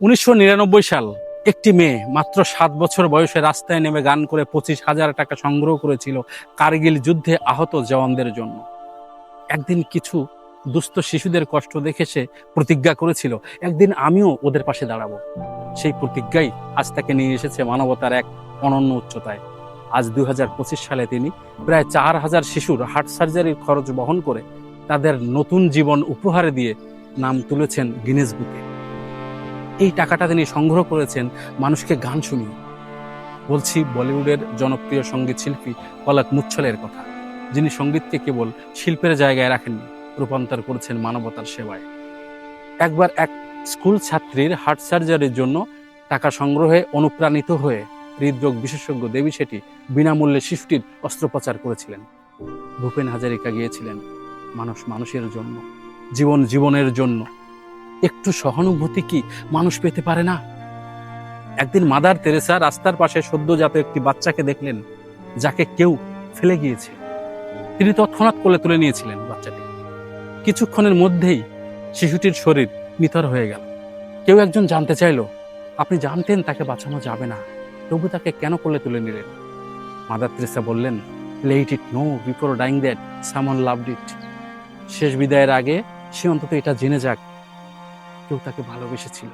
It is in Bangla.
উনিশশো নিরানব্বই সাল একটি মেয়ে মাত্র সাত বছর বয়সে রাস্তায় নেমে গান করে পঁচিশ হাজার টাকা সংগ্রহ করেছিল কার্গিল যুদ্ধে আহত জওয়ানদের জন্য। একদিন কিছু দুস্থ শিশুদের কষ্ট দেখে সে প্রতিজ্ঞা করেছিল, একদিন আমিও ওদের পাশে দাঁড়াবো। সেই প্রতিজ্ঞাই আজ তাকে নিয়ে এসেছে মানবতার এক অনন্য উচ্চতায়। আজ দু হাজার পঁচিশ সালে তিনি প্রায় চার হাজার শিশুর হার্ট সার্জারির খরচ বহন করে তাদের নতুন জীবন উপহারে দিয়ে নাম তুলেছেন গিনেস বুকে। এই টাকাটা তিনি সংগ্রহ করেছেন মানুষকে গান শুনিয়ে। বলছি বলিউডের জনপ্রিয় সংগীত শিল্পী পলক মুচ্ছলের কথা। যিনি সঙ্গীতকে কেবল শিল্পের জায়গায় রাখেননি, রূপান্তর করেছেন মানবতার সেবায়। একবার এক স্কুল ছাত্রীর হার্ট সার্জারির জন্য টাকা সংগ্রহে অনুপ্রাণিত হয়ে হৃদরোগ বিশেষজ্ঞ দেবী সেটি বিনামূল্যে শিশুটির অস্ত্রোপচার করেছিলেন। ভূপেন হাজারিকা গিয়েছিলেন মানুষ মানুষের জন্য, জীবন জীবনের জন্য। একটু সহানুভূতি কি মানুষ পেতে পারে না? একদিন মাদার তেরেসা রাস্তার পাশে সদ্যজাত একটি বাচ্চাকে দেখলেন, যাকে কেউ ফেলে গিয়েছে। তিনি তৎক্ষণাৎ কোলে তুলে নিয়েছিলেন বাচ্চাটি। কিছুক্ষণের মধ্যেই শিশুটির শরীর নিতর হয়ে গেল। কেউ একজন জানতে চাইলো, আপনি জানতেন তাকে বাঁচানো যাবে না, তবু তাকে কেন কোলে তুলে নিলেন? মাদার তেরেসা বললেন let it know before dying that someone loved it শেষ বিদায়ের আগে সে অন্তত এটা জেনে যাক কেউ তাকে ভালোবেসেছিল।